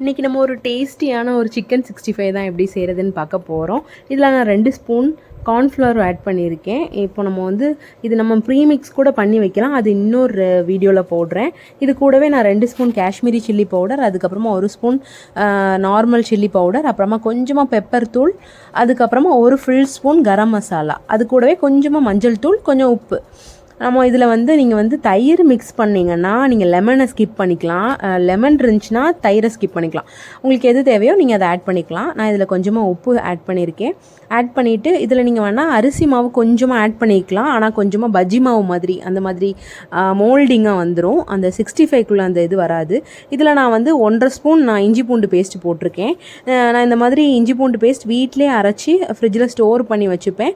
இன்றைக்கி நம்ம ஒரு டேஸ்டியான ஒரு சிக்கன் சிக்ஸ்டி ஃபைவ் தான் எப்படி செய்கிறதுன்னு பார்க்க போகிறோம் இதில் நான் ரெண்டு ஸ்பூன் கார்ன்ஃப்ளவர் ஆட் பண்ணியிருக்கேன். இப்போ நம்ம வந்து இது நம்ம ப்ரீமிக்ஸ் கூட பண்ணி வைக்கலாம். அது இன்னொரு வீடியோவில் போடுறேன். இது கூடவே நான் ரெண்டு ஸ்பூன் காஷ்மீரி சில்லி பவுடர் அதுக்கப்புறமா ஒரு ஸ்பூன் நார்மல் சில்லி பவுடர் அப்புறமா கொஞ்சமாக பெப்பர் தூள் அதுக்கப்புறமா ஒரு ஃபுல் ஸ்பூன் கரம் மசாலா அது கூடவே கொஞ்சமாக மஞ்சள் தூள் கொஞ்சம் உப்பு. நம்ம இதில் வந்து நீங்கள் வந்து தயிர் மிக்ஸ் பண்ணிங்கன்னா நீங்கள் லெமனை ஸ்கிப் பண்ணிக்கலாம். லெமன் இருந்துச்சுன்னா தயிரை ஸ்கிப் பண்ணிக்கலாம். உங்களுக்கு எது தேவையோ நீங்கள் அதை ஆட் பண்ணிக்கலாம். நான் இதில் கொஞ்சமாக உப்பு ஆட் பண்ணியிருக்கேன். ஆட் பண்ணிவிட்டு இதில் நீங்கள் வேணால் அரிசி மாவு கொஞ்சமாக ஆட் பண்ணிக்கலாம். ஆனால் கொஞ்சமாக பஜ்ஜி மாவு மாதிரி அந்த மாதிரி மோல்டிங்காக வந்துடும் அந்த சிக்ஸ்டி ஃபைவ்க்குள்ளே அந்த இது வராது. இதில் நான் வந்து ஒன்றரை ஸ்பூன் நான் இஞ்சி பூண்டு பேஸ்ட் போட்டிருக்கேன். நான் இந்த மாதிரி இஞ்சி பூண்டு பேஸ்ட் வீட்டிலே அரைச்சி ஃப்ரிட்ஜில் ஸ்டோர் பண்ணி வச்சுப்பேன்.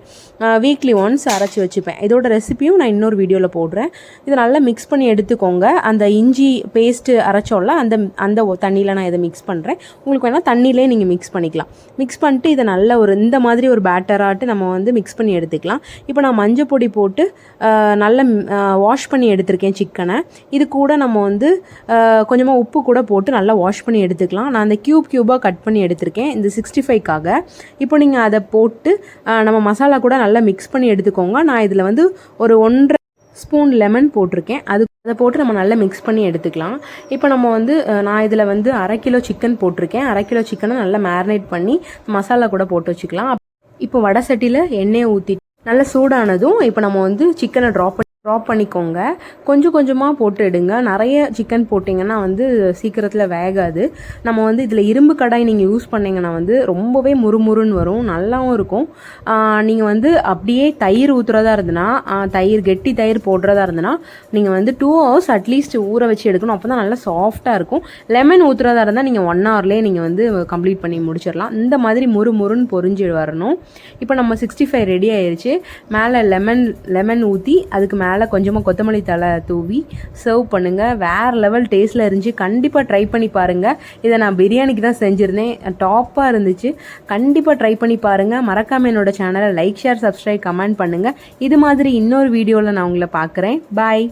வீக்லி ஒன்ஸ் அரைச்சி வச்சுப்பேன். இதோட ரெசிபியும் நான் இன்னொரு வீடியோவில் போடுறேன். இதை நல்லா மிக்ஸ் பண்ணி எடுத்துக்கோங்க. அந்த இஞ்சி பேஸ்ட்டு அரைச்சோம்ல அந்த அந்த தண்ணியில் நான் இதை மிக்ஸ் பண்ணுறேன் உங்களுக்கு வேணால் தண்ணியிலே நீங்கள் மிக்ஸ் பண்ணிக்கலாம். மிக்ஸ் பண்ணிட்டு இதை நல்ல ஒரு இந்த மாதிரி ஒரு பேட்டராட்டு நம்ம வந்து மிக்ஸ் பண்ணி எடுத்துக்கலாம். இப்போ நான் மஞ்சள் பொடி போட்டு நல்லா வாஷ் பண்ணி எடுத்திருக்கேன் சிக்கனை. இது கூட நம்ம வந்து கொஞ்சமாக உப்பு கூட போட்டு நல்லா வாஷ் பண்ணி எடுத்துக்கலாம். நான் அந்த க்யூப் க்யூபாக கட் பண்ணி எடுத்திருக்கேன். இந்த சிக்ஸ்டி ஃபைவ்க்காக இப்போ நீங்கள் அதை போட்டு நம்ம மசாலா கூட நல்லா மிக்ஸ் பண்ணி எடுத்துக்கோங்க. நான் இதில் வந்து ஒரு ஒன்றரை ஸ்பூன் லெமன் போட்டிருக்கேன். அது அதை போட்டு நம்ம நல்லா மிக்ஸ் பண்ணி எடுத்துக்கலாம். இப்போ நம்ம வந்து நான் இதில் வந்து அரை கிலோ சிக்கன் போட்டிருக்கேன். அரை கிலோ சிக்கனை நல்லா மேரினேட் பண்ணி மசாலா கூட போட்டு வச்சுக்கலாம். இப்போ வடை சட்டியில் எண்ணெயை ஊற்றிட்டு நல்லா சூடானதும் இப்போ நம்ம வந்து சிக்கனை ட்ராப் ட்ராப் பண்ணிக்கோங்க. கொஞ்சம் கொஞ்சமாக போட்டு எடுங்க. நிறைய சிக்கன் போட்டிங்கன்னா வந்து சீக்கிரத்தில் வேகாது. நம்ம வந்து இதில் இரும்பு கடாய் நீங்கள் யூஸ் பண்ணிங்கன்னா வந்து ரொம்பவே முறுமுறுன்னு வரும். நல்லாவும் இருக்கும். நீங்கள் வந்து அப்படியே தயிர் ஊற்றுறதா இருந்ததுன்னா தயிர் கெட்டி தயிர் போடுறதா இருந்ததுன்னா நீங்கள் வந்து டூ ஹவர்ஸ் அட்லீஸ்ட் ஊற வச்சு எடுக்கணும். அப்போ தான் நல்லா சாஃப்டாக இருக்கும். லெமன் ஊற்றுறதா இருந்தால் நீங்கள் ஒன் ஹவர்லேயே நீங்கள் வந்து கம்ப்ளீட் பண்ணி முடிச்சிடலாம். இந்த மாதிரி முறுமுறுன்னு பொறிஞ்சு வரணும். இப்போ நம்ம சிக்ஸ்டி ஃபைவ் ரெடி ஆயிடுச்சு மேலே லெமன் லெமன் ஊற்றி அதுக்கு மேலே மேலே கொஞ்சமாக கொத்தமல்லி தலை தூவி சர்வ் பண்ணுங்கள் வேறு லெவல் டேஸ்ட்டில் இருந்துச்சு கண்டிப்பாக ட்ரை பண்ணி பாருங்கள் இதை நான் பிரியாணிக்கு தான் செஞ்சுருந்தேன். டாப்பாக இருந்துச்சு. கண்டிப்பாக ட்ரை பண்ணி பாருங்கள் மறக்காமல் என்னோடய சேனலை லைக் ஷேர் சப்ஸ்கிரைப் கமெண்ட் பண்ணுங்கள் இது மாதிரி இன்னொரு வீடியோவில் நான் உங்களை பார்க்குறேன். பாய்